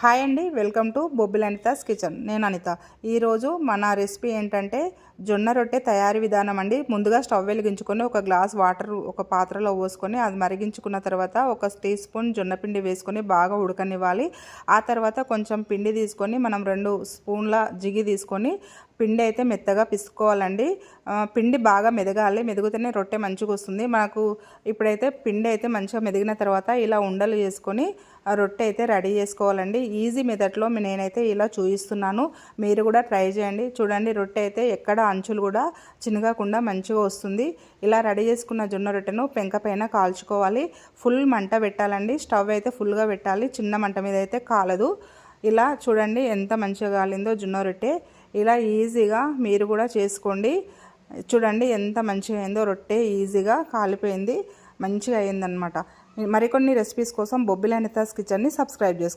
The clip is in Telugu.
హాయ్ అండి welcome to Bobbili Anitha's kitchen. నేను అనిత. ఈరోజు మన రెసిపీ ఏంటంటే జొన్న రొట్టె తయారీ విధానం అండి. ముందుగా స్టవ్ వెలిగించుకొని ఒక గ్లాస్ వాటర్ ఒక పాత్రలో పోసుకొని అది మరిగించుకున్న తర్వాత ఒక టీ స్పూన్ జొన్న పిండి వేసుకొని బాగా ఉడకనివ్వాలి. ఆ తర్వాత కొంచెం పిండి తీసుకొని మనం రెండు స్పూన్ల జిగి తీసుకొని పిండి అయితే మెత్తగా పిసుకోవాలండి. పిండి బాగా మెదగాలి. మెదిగితేనే రొట్టె మంచిగా వస్తుంది. మనకు ఇప్పుడైతే పిండి అయితే మంచిగా మెదిగిన తర్వాత ఇలా ఉండలు చేసుకొని రొట్టె అయితే రెడీ చేసుకోవాలండి. ఈజీ మెథడ్లో నేనైతే ఇలా చూపిస్తున్నాను మీరు కూడా ట్రై చేయండి. చూడండి రొట్టె అయితే ఎక్కడ అంచులు కూడా చినగకుండా మంచిగా వస్తుంది. ఇలా రెడీ చేసుకున్న జొన్న రొట్టెను పెంక పైన కాల్చుకోవాలి. ఫుల్ మంట పెట్టాలండి. స్టవ్ అయితే ఫుల్గా పెట్టాలి. చిన్న మంట మీద అయితే కాలదు. ఇలా చూడండి ఎంత మంచిగా కాలిందో జొన్న రొట్టె. ఇలా ఈజీగా మీరు కూడా చేసుకోండి. చూడండి ఎంత మంచిగా అయిందో రొట్టె ఈజీగా కాలిపోయింది. మంచిగా అయిందనమాట మరికొన్ని రెసిపీస్ కోసం బొబ్బిలైన కిచెన్ని సబ్స్క్రైబ్ చేసుకోండి.